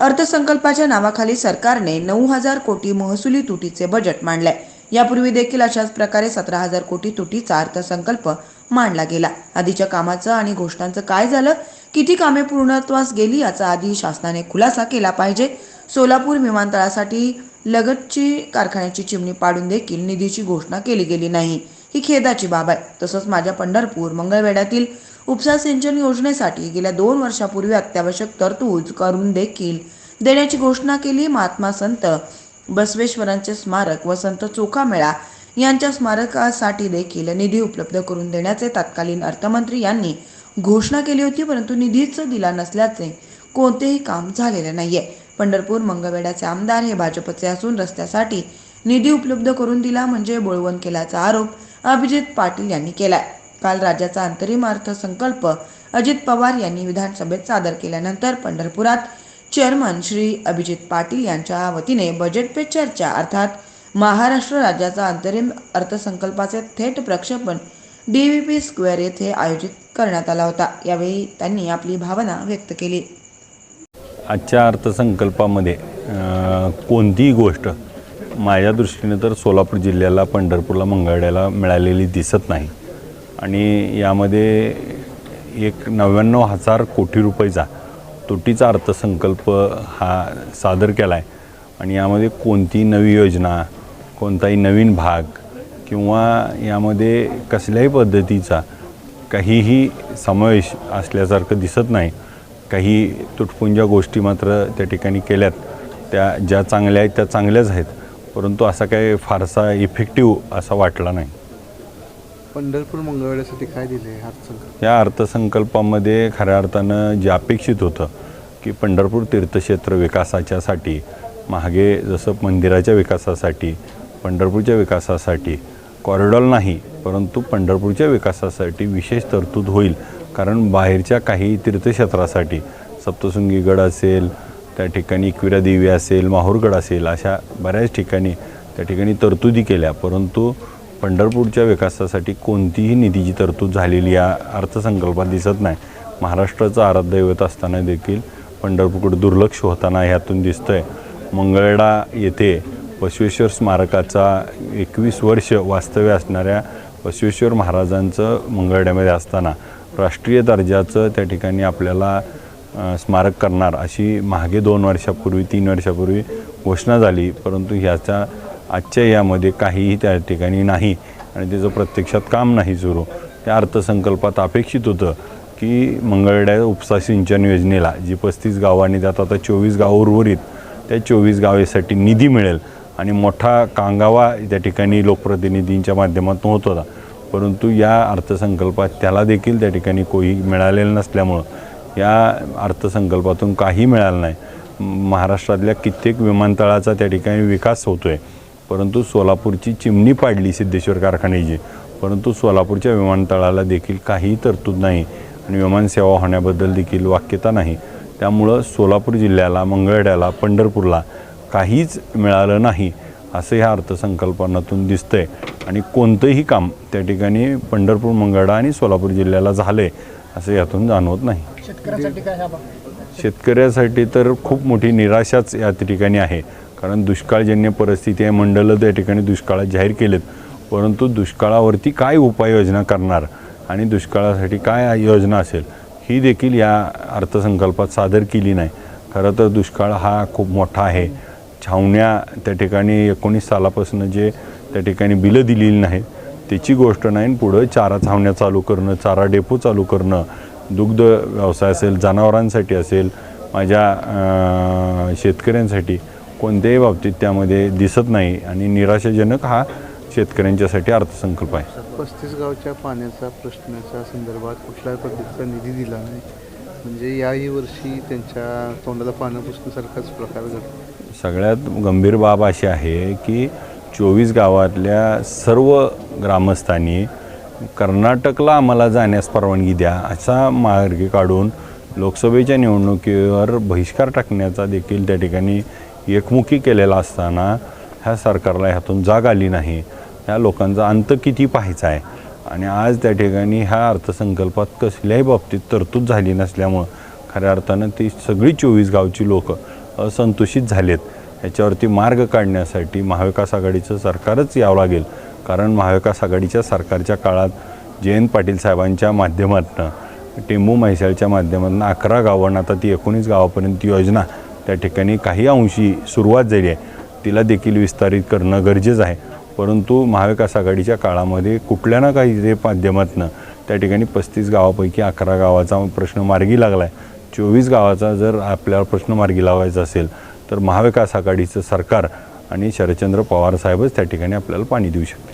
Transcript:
अर्थसंकल्पाच्या नावाखाली सरकारने नऊ हजार कोटी महसुली तुटीचे बजेट मांडले यापूर्वी देखील अशाच प्रकारे सतरा हजार कोटी तुटीचा अर्थसंकल्प मांडला गेला. आधीच्या कामाचं आणि घोषणांचं काय झालं? किती कामे पूर्णत्वास गेली याचा आधी शासनाने खुलासा केला पाहिजे. सोलापूर विमानतळासाठी लगतची कारखान्याची चिमणी पाडून देखील निधीची घोषणा केली गेली नाही. ही खेदाची बाब आहे. तसंच माझ्या पंढरपूर मंगळवेढ्यातील उपसा सिंचन योजनेसाठी गेल्या दोन वर्षापूर्वी अत्यावश्यक तरतूद करून देखील देण्याची घोषणा केली. महात्मा संत बसवेश्वरांचे स्मारक व संत चोखामेळा यांच्या स्मारकासाठी देखील निधी उपलब्ध करून देण्याचे तत्कालीन अर्थमंत्री यांनी घोषणा केली होती परंतु निधीच दिला नसल्याचे कोणतेही काम झालेले नाहीये. पंढरपूर मंगळवेड्याचे आमदार हे भाजपचे असून रस्त्यासाठी निधी उपलब्ध करून दिला म्हणजे बोळवण केल्याचा आरोप अभिजित पाटील यांनी केलाय. काल राज्याचा अंतरिम अर्थसंकल्प अजित पवार यांनी विधानसभेत सादर केल्यानंतर पंढरपुरात चेअरमन श्री अभिजित पाटील यांच्या वतीने बजेट पे चर्चा अर्थात महाराष्ट्र राज्याचा अंतरिम अर्थसंकल्पाचे थेट प्रक्षेपण डी व्ही पी स्क्वेअर येथे आयोजित करण्यात आला होता. यावेळी त्यांनी आपली भावना व्यक्त केली. आजच्या अर्थसंकल्पामध्ये कोणतीही गोष्ट माझ्या दृष्टीने तर सोलापूर जिल्ह्याला पंढरपूरला मंगळड्याला मिळालेली दिसत नाही. आणि यामध्ये एक नव्याण्णव हजार कोटी रुपयेचा तुटीचा अर्थसंकल्प हा सादर केला आहे आणि यामध्ये कोणतीही नवी योजना कोणताही नवीन भाग किंवा यामध्ये कसल्याही पद्धतीचा काहीही समावेश असल्यासारखं दिसत नाही. काही तुटपुंज्या गोष्टी मात्र त्या ठिकाणी केल्यात. त्या ज्या चांगल्या आहेत त्या चांगल्याच आहेत. परंतु असा काही फारसा इफेक्टिव्ह असा वाटला नाही. पंढरपूर मंगळवेढ्यासाठी काय दिले अर्थसंकल्प? या अर्थसंकल्पामध्ये खऱ्या अर्थानं जे अपेक्षित होतं की पंढरपूर तीर्थक्षेत्र विकासाच्यासाठी मागे जसं मंदिराच्या विकासासाठी पंढरपूरच्या विकासासाठी कॉरिडॉर नाही परंतु पंढरपूरच्या विकासासाठी विशेष तरतूद होईल. कारण बाहेरच्या काही तीर्थक्षेत्रासाठी सप्तशृंगीगड असेल त्या ठिकाणी देवी असेल माहूरगड असेल अशा बऱ्याच ठिकाणी त्या ठिकाणी तरतुदी केल्या. परंतु पंढरपूरच्या विकासासाठी कोणतीही निधीची तरतूद झालेली या अर्थसंकल्पात दिसत नाही. महाराष्ट्राचं आराध्यदैवत असताना देखील पंढरपूरकडे दुर्लक्ष होताना ह्यातून दिसतं आहे मंगळडा येथे बसवेश्वर स्मारकाचा एकवीस वर्ष वास्तव्य असणाऱ्या बसवेश्वर महाराजांचं मंगळड्यामध्ये असताना राष्ट्रीय दर्जाचं त्या ठिकाणी आपल्याला स्मारक करणार अशी मागे दोन वर्षापूर्वी तीन वर्षापूर्वी घोषणा झाली. परंतु ह्याचा आजच्या यामध्ये काहीही त्या ठिकाणी नाही आणि त्याचं प्रत्यक्षात काम नाही सुरू. त्या अर्थसंकल्पात अपेक्षित होतं की मंगळड्या उपसा सिंचन योजनेला जी पस्तीस गावांनी त्यात आता चोवीस गावं उर्वरित त्या चोवीस गावेसाठी निधी मिळेल आणि मोठा कांगावा त्या ठिकाणी लोकप्रतिनिधींच्या माध्यमातून होत होता. परंतु या अर्थसंकल्पात त्याला देखील त्या ठिकाणी कोही मिळालेलं नसल्यामुळं या अर्थसंकल्पातून काही मिळालं नाही. महाराष्ट्रातल्या कित्येक विमानतळाचा त्या ठिकाणी विकास होतो आहे परंतु सोलापूरची चिमणी पाडली सिद्धेश्वर कारखान्याची. परंतु सोलापूरच्या विमानतळाला देखील काही तरतूद नाही आणि विमानसेवा होण्याबद्दल देखील वाक्यता नाही. त्यामुळं सोलापूर जिल्ह्याला मंगळड्याला पंढरपूरला काहीच मिळालं नाही असं ह्या अर्थसंकल्पनातून दिसतंय. आणि कोणतंही काम त्या ठिकाणी पंढरपूर मंगळडा आणि सोलापूर जिल्ह्याला झालंय असं यातून जाणवत नाही. शेतकऱ्यासाठी तर खूप मोठी निराशाच या ठिकाणी आहे. कारण दुष्काळजन्य परिस्थिती आहे मंडळं त्या ठिकाणी दुष्काळात जाहीर केलेत. परंतु दुष्काळावरती काय उपाययोजना करणार आणि दुष्काळासाठी काय योजना असेल ही देखील या अर्थसंकल्पात सादर केली नाही. खरं तर दुष्काळ हा खूप मोठा आहे. छावण्या त्या ठिकाणी एकोणीस सालापासून जे त्या ठिकाणी बिलं दिलेली नाहीत त्याची गोष्ट नाही पुढं चारा छावण्या चालू करणं चारा डेपो चालू करणं दुग्ध व्यवसाय असेल जनावरांसाठी असेल माझ्या शेतकऱ्यांसाठी कोणत्याही बाबतीत त्यामध्ये दिसत नाही आणि निराशाजनक हा शेतकऱ्यांच्यासाठी अर्थसंकल्प आहे. पस्तीस गावच्या पाण्याचा प्रश्नाच्या संदर्भात कुठल्याही पद्धतीचा निधी दिला नाही. म्हणजे याही वर्षी त्यांच्या तोंडाला पानं पुसण्यासारखाच प्रकार घडतो सगळ्यात गंभीर बाब अशी आहे की चोवीस गावातल्या सर्व ग्रामस्थांनी कर्नाटकला आम्हाला जाण्यास परवानगी द्या असा मार्ग काढून लोकसभेच्या निवडणुकीवर बहिष्कार टाकण्याचा देखील त्या ठिकाणी एकमुखी केलेला असताना ह्या सरकारला ह्यातून जाग आली नाही. ह्या लोकांचा अंत किती पाहायचा आहे? आणि आज त्या ठिकाणी ह्या अर्थसंकल्पात कसल्याही बाबतीत तरतूद झाली नसल्यामुळं खऱ्या अर्थानं ती सगळी चोवीस गावची लोक असंतुषित झालेत. याच्यावरती मार्ग काढण्यासाठी महाविकास आघाडीचं सरकारच यावं लागेल. कारण महाविकास आघाडीच्या सरकारच्या काळात जयंत पाटील साहेबांच्या माध्यमातून टेंबू म्हैसाळच्या माध्यमातून अकरा गावांना आता ती एकोणीस गावापर्यंत योजना त्या ठिकाणी काही अंशी सुरुवात झाली आहे. तिला देखील विस्तारित करणं गरजेचं आहे. परंतु महाविकास आघाडीच्या काळामध्ये कुठल्या ना काही जे माध्यमातून त्या ठिकाणी पस्तीस गावापैकी अकरा गावाचा प्रश्न मार्गी लागला आहे चोवीस गावाचा जर आपल्याला प्रश्न मार्गी लावायचा असेल तर महाविकास आघाडीचं सरकार आणि शरदचंद्र पवार साहेबच त्या ठिकाणी आपल्याला पाणी देऊ शकते